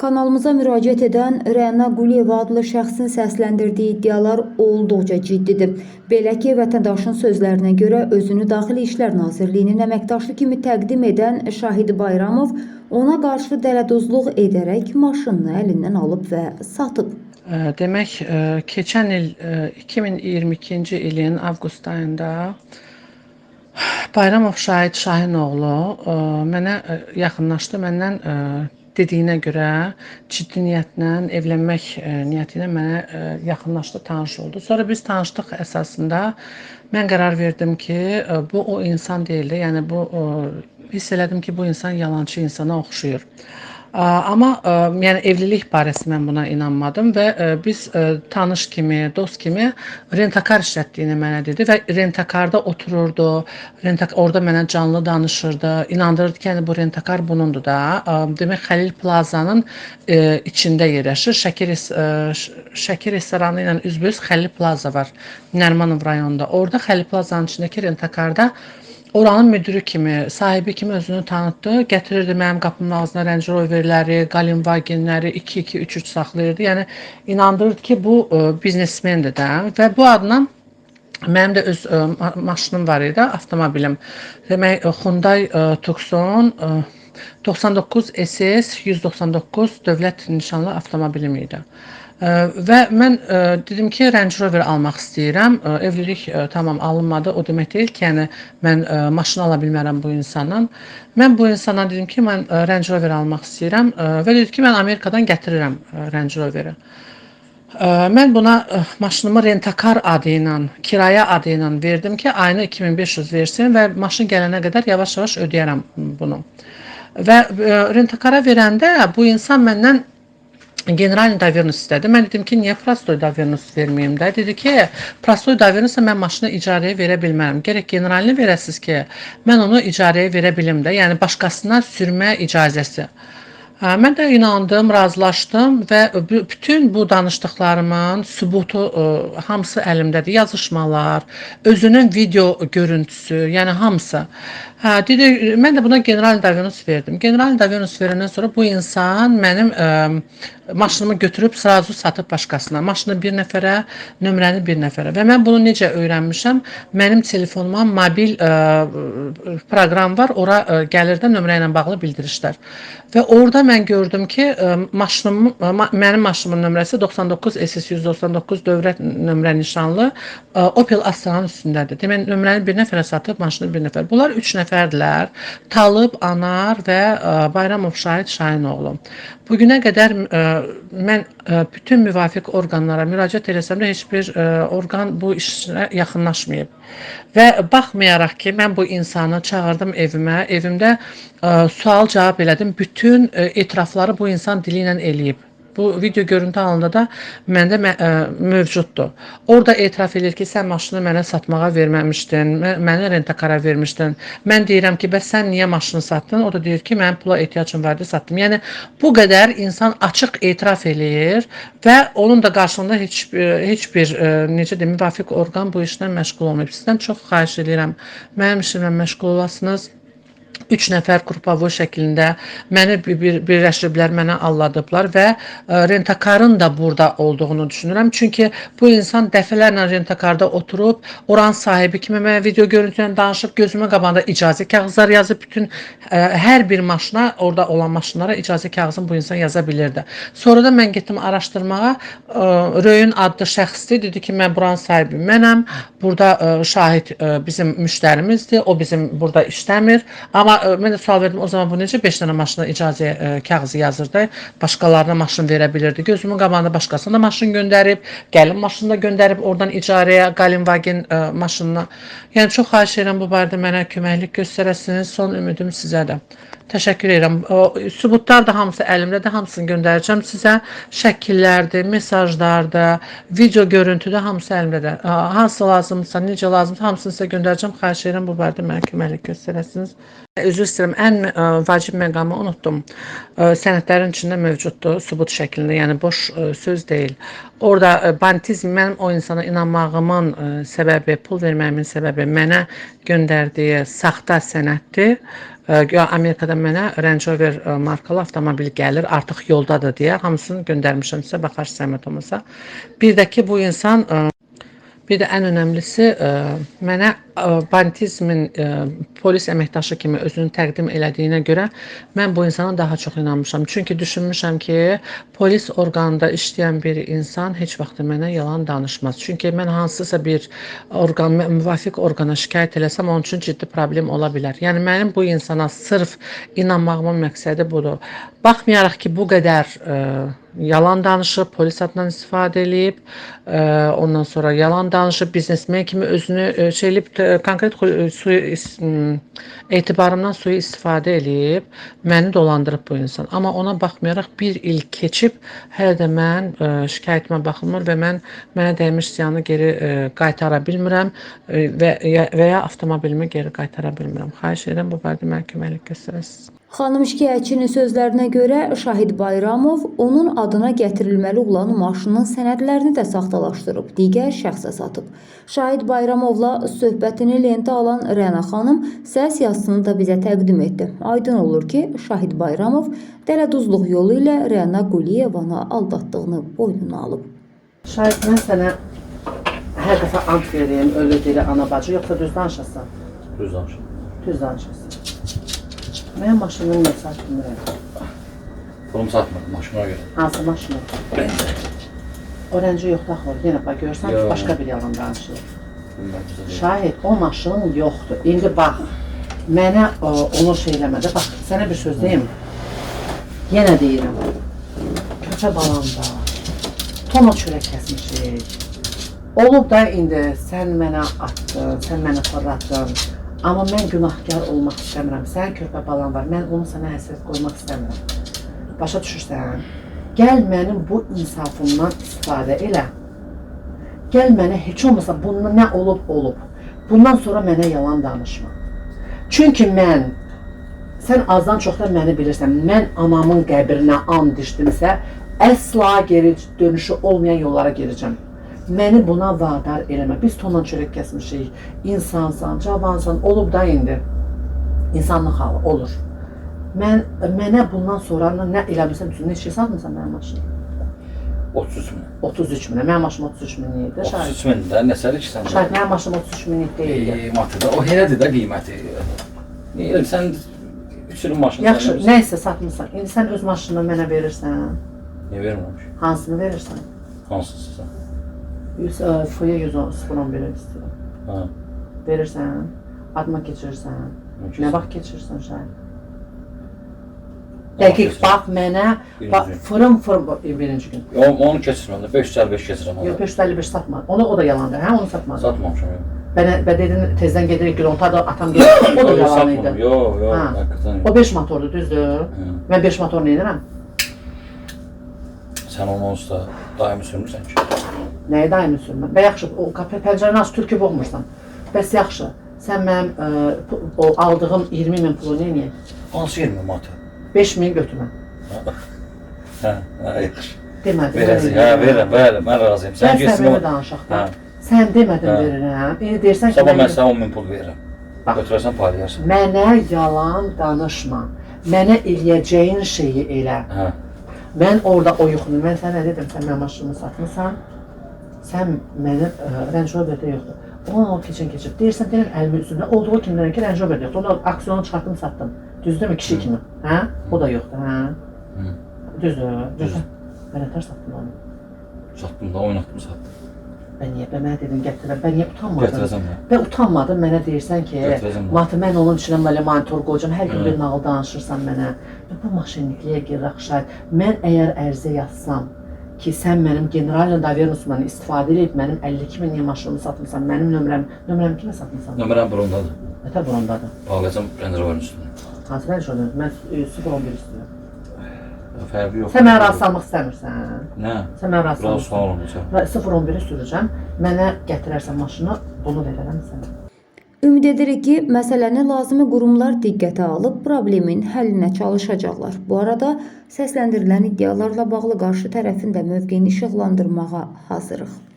Kanalımıza müraciət edən Rəna Quliyeva adlı şəxsin səsləndirdiyi iddialar olduqca ciddidir. Belə ki, vətəndaşın sözlərinə görə özünü Daxili İşlər Nazirliyinin əməkdaşı kimi təqdim edən Şahid Bayramov ona qarşı dələduzluq edərək maşınını əlindən alıb və satıb. Demək, keçən il ə, 2022-ci ilin avqust ayında Bayramov Şahid Şahinoğlu mənə yaxınlaşdı. Məndən dediyinə görə ciddi niyyətlə evlənmək ə, niyyəti ilə mənə ə, yaxınlaşdı, tanış oldu. Sonra biz tanışdıq əsasında mən qərar verdim ki, ə, bu o insan deyildi. Yəni bu hiss elədim ki, bu insan yalançı insana oxşuyur. Amma ə, yəni evlilik barəsi mən buna inanmadım və ə, biz ə, tanış kimi, dost kimi rentakar işlətdiyini mənə dedi və rentakarda otururdu. Rentak orada mənə canlı danışırdı. İnandırırdı ki, yəni bu rentakar bunundur da. Demək Xəlil Plazanın içində yerləşir. Şəki res- ə, Ş- Şəki restoranı ilə üzbəüz Xəlil Plaza var. Nərmanov rayonunda. Orada Xəlil Plazanın içindəki rentakarda Oranın müdürü kimi, sahibi kimi özünü tanıtdı. Gətirirdi mənim qapımın ağzına Range Roverləri, Galinwagenləri 2-2-3-3 saxlayırdı. Yəni inandırırdı ki, bu ə, biznesmendir də və bu adla Mənim də öz ə, ma- maşınım var idi, avtomobilim. Demək ə, Hyundai ə, Tucson ə, 99 SS 199 dövlət nişanlı avtomobilim idi. Və mən ə, dedim ki, Range Rover almaq istəyirəm. Ə, Evlilik ə, tamam alınmadı. O demək deyil ki, yəni mən maşın ala bilmərəm bu insandan. Mən bu insana dedim ki, mən Range Rover almaq istəyirəm və dedi ki, mən Amerikadan gətirirəm Range Roveri. Mən buna maşınımı rentakar adı ilə, kirayə adı ilə verdim ki, ayına 2500 versin və maşın gələnə qədər yavaş-yavaş ödəyərəm bunu. Və rentakara verəndə bu insan məndən Generalni Davernus istədi. Mən dedim ki, niyə Prostoy Davernus verməyim də? Dedi ki, Prostoy Davernus'a mən maşını icarəyə verə bilmərəm. Gərək generalini verəsiz ki, mən onu icarəyə verə bilim də. Yəni başqasına sürmə icazəsi. Hə, Mən də inandım, razılaşdım və bütün bu danışdıqlarımın sübutu ə, hamısı əlimdədir. Yazışmalar, özünün video görüntüsü, yəni hamısı. Hə, dedi, mən də buna general davyanus verdim. General davyanus verəndən sonra bu insan mənim ə, maşınımı götürüb sırazu satıb başqasına. Maşını bir nəfərə, nömrəni bir nəfərə. Və mən bunu necə öyrənmişəm? Mənim telefonuma mobil ə, proqram var, ora ə, gəlir də nömrə ilə bağlı bildirişlər. Və orada mən gördüm ki, ə, maşınım ə, mənim maşınımın nömrəsi 99 SS 199 dövrət nömrə nişanlı ə, Opel Aslanın üstündədir. Deməli nömrəni bir nəfərə satıb maşını bir nəfər. Bunlar 3 nəfər nəfərdilər. Talıb, Anar və ə, Bayramov Şahid Şahinoğlu. Bu günə qədər ə, mən ə, bütün müvafiq orqanlara müraciət etsəm də heç bir ə, orqan bu işə yaxınlaşmayıb. Və baxmayaraq ki, mən bu insanı çağırdım evimə, evimdə sual-cavab elədim. Bütün ə, etirafları bu insan dili ilə eləyib. Bu video görüntü halında da məndə mə, ə, mövcuddur. Orada etiraf edir ki, sən maşını mənə satmağa verməmişdin, mə- mənə rentakara vermişdin. Mən deyirəm ki, bəs sən niyə maşını satdın? O da deyir ki, mənim pula ehtiyacım vardı, satdım. Yəni bu qədər insan açıq etiraf eləyir və onun da qarşılığında heç heç bir ə, necə deyim, müvafiq orqan bu işlə məşğul olmayıb. Sizdən çox xahiş edirəm, mənim işimlə məşğul olasınız. 3 nəfər qrupavoy şəklində məni bir, bir, birləşdiriblər, mənə alladıblar və ə, rentakarın da burada olduğunu düşünürəm. Çünki bu insan dəfələrlə rentakarda oturub, oranın sahibi kimi mənə video görüntülə danışıb, gözümün qabağında icazə kağızları yazıb, bütün ə, hər bir maşına, orada olan maşınlara icazə kağızını bu insan yaza bilirdi. Sonra da mən getdim araşdırmağa. Ə, Röyün adlı şəxsdir, dedi ki, mən buranın sahibi mənəm. Burada ə, şahid ə, bizim müştərimizdir. O bizim burada işləmir. Amma mən də sual verdim, o zaman bu necə 5 dənə maşına icazə ə, kağızı yazırdı? Başqalarına maşın verə bilirdi. Gözümün qabağında başqasına da maşın göndərib, gəlin maşını da göndərib oradan icarəyə Galinwagen ə, maşınına. Yəni çox xahiş edirəm bu barədə mənə köməklik göstərəsiniz. Son ümidim sizədir. Təşəkkür edirəm. O sübutlar da hamısı əlimdədir, hamısını göndərəcəm sizə. Şəkillərdir, mesajlardır, video görüntüdə hamısı əlimdədir. Hansı lazımdırsa, necə lazımdırsa hamısını sizə göndərəcəm. Xahiş edirəm bu barədə mənə köməklik göstərəsiniz. Üzr istəyirəm, ən ə, vacib məqamı unutdum. Ə, Sənədlərin içində mövcuddur, sübut şəklində, yəni boş ə, söz deyil. Orada ə, bantizm mənim o insana inanmağımın ə, səbəbi, pul verməyimin səbəbi mənə göndərdiyi saxta sənəddir Ə, güya Amerikadan mənə Range Rover ə, markalı avtomobil gəlir, artıq yoldadır deyə hamısını göndərmişəm sizə, baxarsınız zəhmət olmasa. Bir də ki bu insan ə, bir də ən önəmlisi ə, mənə ə, polis əməkdaşı kimi özünü təqdim elədiyinə görə mən bu insana daha çox inanmışam. Çünki düşünmüşəm ki, polis orqanında işləyən bir insan heç vaxt mənə yalan danışmaz. Çünki mən hansısa bir orqan müvafiq orqana şikayət eləsəm onun üçün ciddi problem ola bilər. Yəni mənim bu insana sırf inanmağımın məqsədi budur. Baxmayaraq ki, bu qədər ə, yalan danışıb, polis adından istifadə eləyib, ə, ondan sonra yalan danışıb, biznesmen kimi özünü ə, şey eləyib, t- konkret xu- suyu is- m, etibarımdan suyu istifadə eləyib, məni dolandırıb bu insan. Amma ona baxmayaraq bir il keçib, hələ də mən ə, şikayətimə baxılmır və mən mənə dəymiş ziyanı geri ə, qaytara bilmirəm və və ya avtomobilimi geri qaytara bilmirəm. Xahiş edirəm bu barədə mənə köməklik göstərəsiniz. Xanım şikayətçinin sözlərinə görə Şahid Bayramov onun adına gətirilməli olan maşının sənədlərini də saxtalaşdırıb, digər şəxsə satıb. Şahid Bayramovla söhbətini lentə alan Rəna xanım səs yazısını da bizə təqdim etdi. Aydın olur ki, Şahid Bayramov dələduzluq yolu ilə Rəna Quliyevanı aldatdığını boynuna alıb. Şahid mən sənə hər dəfə ant verəyim, ölü diri ana bacı, yoxsa düz danışasan? Düz danış. Düz danışasan. Mənim maşınımı nə satmıram? Pulum satmadım maşına göre. Hansı maşını? Bence. Orange yoxdur axı. Yenə bax görsən Yox. başqa bir yalan danışır. Şahid, o maşın yoxdur. İndi bax, mənə o, onu şey eləmədi. Bax, sənə bir söz deyim. Yenə deyirəm. Köçə balanda tona çörək kəsmişik. Olub da indi sən mənə atdın, sən mənə fırlatdın. Amma mən günahkar olmaq istəmirəm. Sənin körpə balan var. Mən onu sənə həsrət qoymaq istəmirəm. Başa düşürsən? Gəl mənim bu insafımdan istifadə elə. Gəl mənə heç olmasa bunun nə olub olub. Bundan sonra mənə yalan danışma. Çünki mən sən azdan çoxdan məni bilirsən. Mən anamın qəbrinə and içdimsə, əsla geri dönüşü olmayan yollara girəcəm. Məni buna vadar eləmə. Biz tonla çörək kəsmişik. İnsansan, cavansan, olub da indi. İnsanlıq halı olur. Mən mənə bundan sonra nə eləmirsən, neçə satmısan mənim maşını? 33 bin. 33 minə. Mənim maşınım 33 minlik idi. Şahid. 33 bin de nesəli ki sen? Şahid mənim maşınım 33 minlik deyildi. Qiyməti də, o elədir də qiyməti. Niyə sən üçün maşın Yaxşı, sənə- nə isə satmısan. İndi sən öz maşınını mənə verirsən. Niyə verməmiş? Hansını verirsən? Hansısı sən? Mesela foya 110 0 vermek istiyorum. Ha. Verirsen, atma geçirsen, ne bak geçirsen sen. Dakik bak mənə, bak fırın fırın e, birinci gün. Onu, onu keçirməm də, 5 sər 5 keçirəm. Yox, 5 sər 5 o da yalandı, hə, onu satmadım. Satmamışam, yox. Bənə, bə dedin tezdən gedirik Gülonta da atam gedir. O da yalan idi. Yox, yox, həqiqətən. O 5 motordu, düzdür? Mən 5 motor nə edirəm? Sən onu onsuz daimi sürmürsən ki. Nəyə daimi sürmə? Və yaxşı, o pəncərəni aç türkü boğmursan. Bəs yaxşı, sən mənim ə, pu- o aldığım 20 min pulu nə edək? Hansı 20 matı? 5 min götürmə. Hə, hə, yaxşı. Demədim. Verəcək, hə, verirəm, verirəm, mən razıyam. Sən getsin o... danışaq da. Sən demədin verirəm. İndi deyirsən ki, Sabah mən- sənə 10 min pul verirəm. Bax. Götürərsən paylayarsan. mənə yalan danışma. Mənə eləyəcəyin şeyi elə. Hə. Mən orada o yuxunu, mən sənə dedim, sən mənim maşınımı satmısan. Sən mənim ə, Range Rover-də yoxdur. O keçən keçib. Deyirsən, deyirəm əlimin üstündə olduğu kimi deyirəm ki, Range Rover yoxdur. Onu aksiyonu çıxartdım, satdım. Düzdürmü kişi kimi? Hə? O da yoxdur, hə? Düzdür. Düzdür. Mən nətər satdım onu? Satdım da, oynatdım, satdım. Mən niyə bə mənə dedim gətirəm. Mən niyə utanmadım? Gətirəcəm mən. Və utanmadın mənə deyirsən ki, Götürəcəm mən. Mən onun içinə belə monitor qoyacağam, hər gün Hı. bir nağıl danışırsan mənə. Və bu maşinlikliyə girək şahid. Mən əgər ərizə yazsam ki, sən mənim general davernosumdan istifadə edib mənim 52 min maşınımı satmısan, mənim nömrəm, nömrəm kimə satmısan? Nömrəm burundadır. Nətər bundadır? Bağlayacam Range Rover'ın üstünə. Hansı mən şöyle, mən e, 011 istəyirəm. Fərqi yox. Sən mənə rast salmaq istəmirsən. Nə? Sən mənə rast Biraz sağ salmaq. olun sən. Və 011-i sürəcəm. Mənə gətirərsən maşını, bunu verərəm sənə. Ümid edirik ki, məsələni lazımi qurumlar diqqətə alıb problemin həllinə çalışacaqlar. Bu arada səsləndirilən iddialarla bağlı qarşı tərəfin də mövqeyini işıqlandırmağa hazırıq.